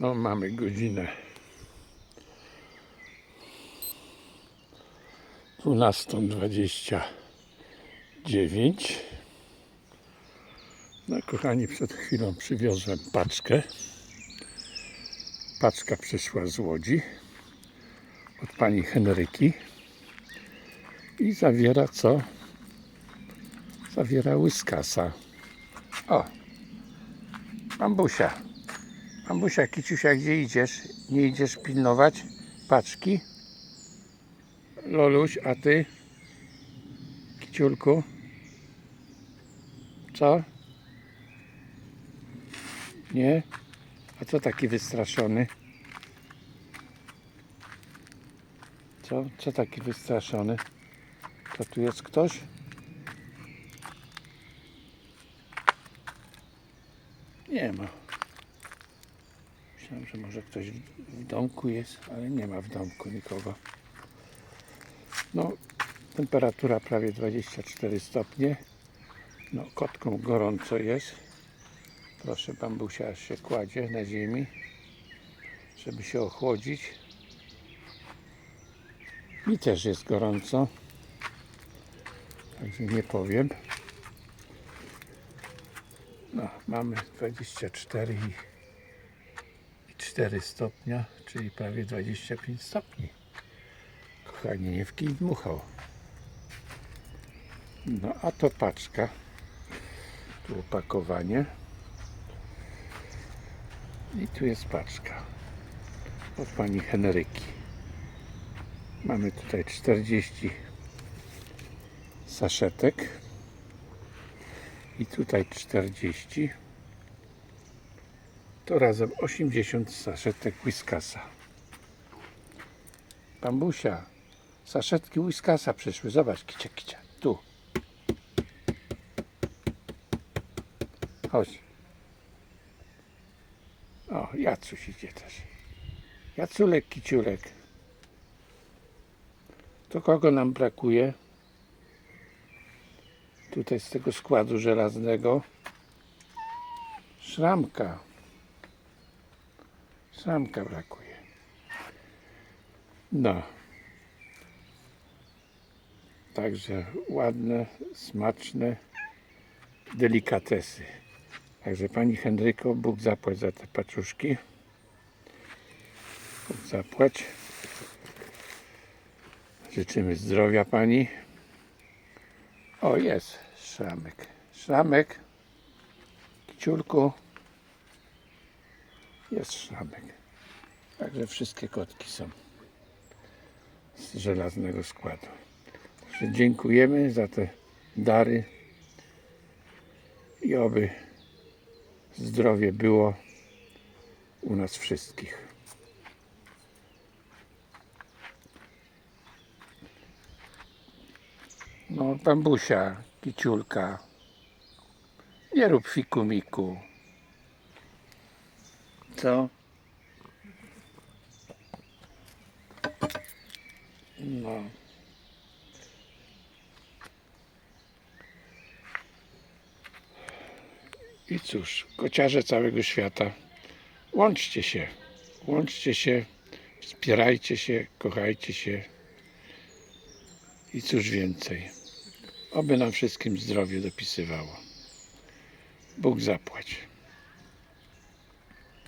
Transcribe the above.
No mamy godzinę 12.29 No kochani, przed chwilą przywiozłem paczkę. Paczka przyszła z Łodzi od pani Henryki i zawiera co? Zawiera łyskasa. O! Bambusia. Bambusia, Kiciusia, gdzie idziesz? Nie idziesz pilnować paczki? Loluś, a ty? Kiciulku? Co? Nie? A co taki wystraszony? Co? Co taki wystraszony? To tu jest ktoś? Nie ma. Myślałem, że może ktoś w, domku jest, ale nie ma w domku nikogo. No, temperatura prawie 24 stopnie. No, kotką gorąco jest. Proszę, bambusia aż się kładzie na ziemi, żeby się ochłodzić. Mi też jest gorąco. Także nie powiem. No, mamy 24 i i 4 stopnia, czyli prawie 25 stopni. Kochani, nie w kij dmuchał. No, a to paczka. Tu opakowanie. I tu jest paczka. Od pani Henryki. Mamy tutaj 40 saszetek. I tutaj 40. To razem 80 saszetek Whiskasa. Bambusia, saszetki Whiskasa przyszły. Zobacz, kicia, kicia. Tu. Chodź. O, Jacuś idzie też. Jaculek, kiciulek. To kogo nam brakuje? Tutaj z tego składu żelaznego. Szramka. Szramka brakuje. No. Także ładne, smaczne delikatesy. Także Pani Henryko, Bóg zapłać za te paczuszki. Bóg zapłać. Życzymy zdrowia Pani. O, jest szramek. Szramek. Kiciulku. Jest szramek. Także wszystkie kotki są z żelaznego składu. Także dziękujemy za te dary i oby zdrowie było u nas wszystkich. No, bambusia, kiciulka. Nie rób fiku miku. Co? No. I cóż, kociarze całego świata, łączcie się, łączcie się, wspierajcie się, kochajcie się i cóż więcej. Oby nam wszystkim zdrowie dopisywało. Bóg zapłać.